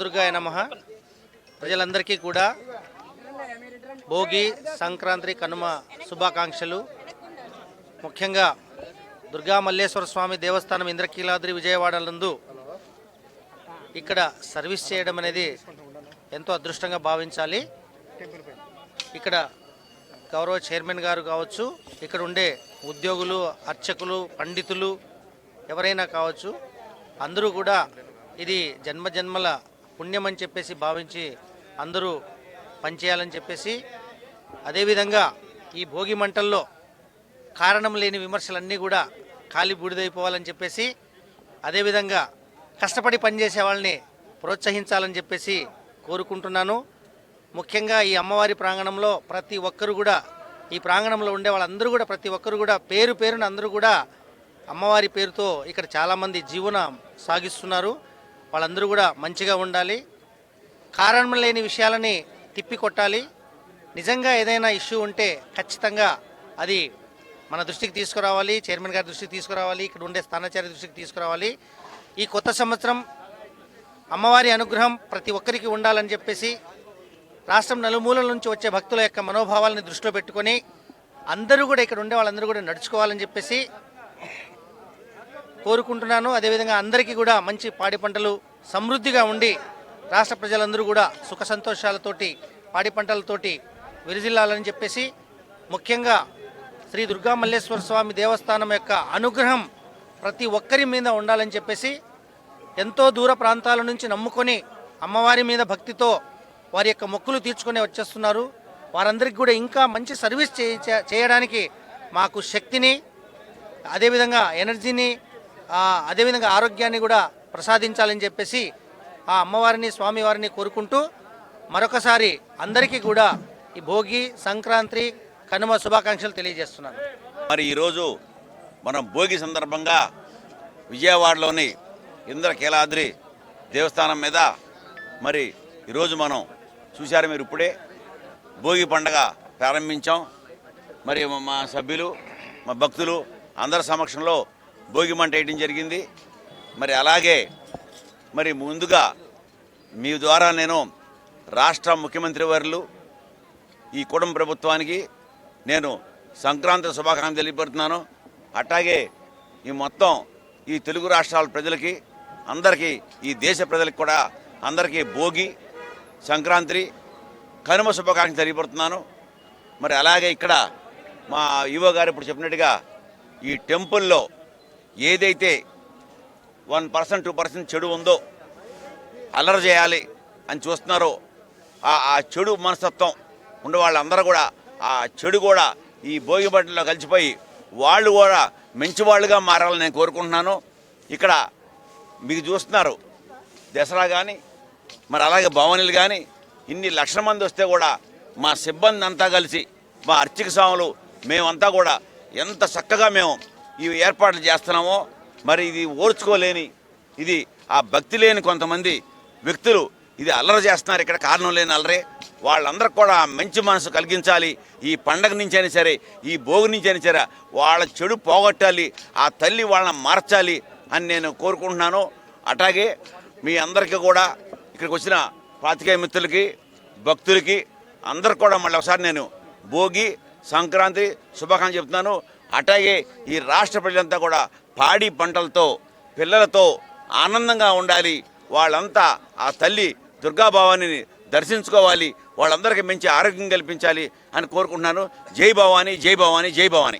దుర్గాయ నమ. ప్రజలందరికీ కూడా భోగి సంక్రాంతి కనుమ శుభాకాంక్షలు. ముఖ్యంగా దుర్గా మల్లేశ్వర స్వామి దేవస్థానం ఇంద్రకీలాద్రి విజయవాడ నందు ఇక్కడ సర్వీస్ చేయడం అనేది ఎంతో అదృష్టంగా భావించాలి. ఇక్కడ గౌరవ చైర్మన్ గారు కావచ్చు ఇక్కడ ఉండే ఉద్యోగులు అర్చకులు పండితులు ఎవరైనా కావచ్చు అందరూ కూడా ఇది జన్మ జన్మల పుణ్యం అని చెప్పేసి భావించి అందరూ పనిచేయాలని చెప్పేసి అదేవిధంగా ఈ భోగి మంటల్లో కారణం లేని విమర్శలన్నీ కూడా ఖాళీ బూడిదైపోవాలని చెప్పేసి అదేవిధంగా కష్టపడి పనిచేసే వాళ్ళని ప్రోత్సహించాలని చెప్పేసి కోరుకుంటున్నాను. ముఖ్యంగా ఈ అమ్మవారి ప్రాంగణంలో ప్రతి ఒక్కరు కూడా ఈ ప్రాంగణంలో ఉండే వాళ్ళందరూ కూడా ప్రతి ఒక్కరు కూడా పేరు పేరున అందరూ కూడా అమ్మవారి పేరుతో ఇక్కడ చాలామంది జీవనం సాగిస్తున్నారు. వాళ్ళందరూ కూడా మంచిగా ఉండాలి. కారణం లేని విషయాలని తిప్పి కొట్టాలి నిజంగా ఏదైనా ఇష్యూ ఉంటే ఖచ్చితంగా అది మన దృష్టికి తీసుకురావాలి చైర్మన్ గారి దృష్టికి తీసుకురావాలి ఇక్కడ ఉండే స్థానాచార్య దృష్టికి తీసుకురావాలి. ఈ కొత్త సంవత్సరం అమ్మవారి అనుగ్రహం ప్రతి ఒక్కరికి ఉండాలని చెప్పేసి రాష్ట్రం నలుమూలల నుంచి వచ్చే భక్తుల యొక్క మనోభావాలను దృష్టిలో పెట్టుకొని అందరూ కూడా ఇక్కడ ఉండే వాళ్ళందరూ కూడా నడుచుకోవాలని చెప్పేసి కోరుకుంటున్నాను. అదేవిధంగా అందరికీ కూడా మంచి పాడి పంటలు సమృద్ధిగా ఉండి రాష్ట్ర ప్రజలందరూ కూడా సుఖ సంతోషాలతోటి పాడి పంటలతోటి విరజిల్లాలని చెప్పేసి ముఖ్యంగా శ్రీ దుర్గా మల్లేశ్వర స్వామి దేవస్థానం యొక్క అనుగ్రహం ప్రతి ఒక్కరి మీద ఉండాలని చెప్పేసి ఎంతో దూర ప్రాంతాల నుంచి నమ్ముకొని అమ్మవారి మీద భక్తితో వారి యొక్క మొక్కులు తీర్చుకొని వచ్చేస్తున్నారు. వారందరికీ కూడా ఇంకా మంచి సర్వీస్ చేయడానికి మాకు శక్తిని అదేవిధంగా ఎనర్జీని అదేవిధంగా ఆరోగ్యాన్ని కూడా ప్రసాదించాలని చెప్పేసి ఆ అమ్మవారిని స్వామివారిని కోరుకుంటూ మరొకసారి అందరికీ కూడా ఈ భోగి సంక్రాంతి కనుమ శుభాకాంక్షలు తెలియజేస్తున్నాను. మరి ఈరోజు మనం భోగి సందర్భంగా విజయవాడలోని ఇంద్రకీలాద్రి దేవస్థానం మీద మరి ఈరోజు మనం చూశారు మీరు ఇప్పుడే. భోగి పండగ ప్రారంభించాం. మరి మా సభ్యులు మా భక్తులు అందరి సమక్షంలో భోగి మంట వేయడం జరిగింది. మరి అలాగే మరి ముందుగా మీ ద్వారా నేను రాష్ట్ర ముఖ్యమంత్రి వర్యులు ఈ కుటుంబ ప్రభుత్వానికి నేను సంక్రాంతి శుభాకాంక్షలు తెలియపడుతున్నాను. అట్లాగే ఈ మొత్తం ఈ తెలుగు రాష్ట్రాల ప్రజలకి అందరికీ ఈ దేశ ప్రజలకు కూడా అందరికీ భోగి సంక్రాంతి కనుమ శుభాకాంక్షలు తెలియపడుతున్నాను. మరి అలాగే ఇక్కడ మా ఈవో గారు ఇప్పుడు చెప్పినట్టుగా ఈ టెంపుల్లో ఏదైతే వన్ పర్సెంట్ టూ పర్సెంట్ చెడు ఉందో అల్లరి చేయాలి అని చూస్తున్నారో ఆ చెడు మనస్తత్వం ఉన్న వాళ్ళందరూ కూడా ఆ చెడు కూడా ఈ భోగి బట్టలో కలిసిపోయి వాళ్ళు కూడా మంచి వాళ్ళుగా మారాలని నేను కోరుకుంటున్నాను. ఇక్కడ మీకు చూస్తున్నారు దసరా కానీ మరి అలాగే భవనీలు కానీ ఇన్ని లక్షల మంది వస్తే కూడా మా సిబ్బంది అంతా కలిసి మా అర్చక స్వాములు మేమంతా కూడా ఎంత చక్కగా మేము ఈ ఏర్పాట్లు చేస్తున్నామో మరి ఇది ఓర్చుకోలేని ఇది ఆ భక్తి లేని కొంతమంది వ్యక్తులు ఇది అల్లరి చేస్తున్నారు. ఇక్కడ కారణం లేని అల్లరే. వాళ్ళందరికి కూడా మంచి మనసు కలిగించాలి. ఈ పండగ నుంచి అయినా సరే ఈ భోగి నుంచి అయినా సరే వాళ్ళ చెడు పోగొట్టాలి ఆ తల్లి వాళ్ళని మార్చాలి అని నేను కోరుకుంటున్నాను. అట్లాగే మీ అందరికీ కూడా ఇక్కడికి వచ్చిన పాతికేయ మిత్రులకి భక్తులకి అందరికి కూడా మళ్ళీ ఒకసారి నేను భోగి సంక్రాంతి శుభాకాంక్షలు చెప్తున్నాను. అట్లాగే ఈ రాష్ట్ర ప్రజలంతా కూడా పాడి పంటలతో పిల్లలతో ఆనందంగా ఉండాలి. వాళ్ళంతా ఆ తల్లి దుర్గాభవానిని దర్శించుకోవాలి. వాళ్ళందరికీ మంచి ఆరోగ్యం కల్పించాలి అని కోరుకుంటున్నాను. జై భవాని జై భవాని జై భవాని.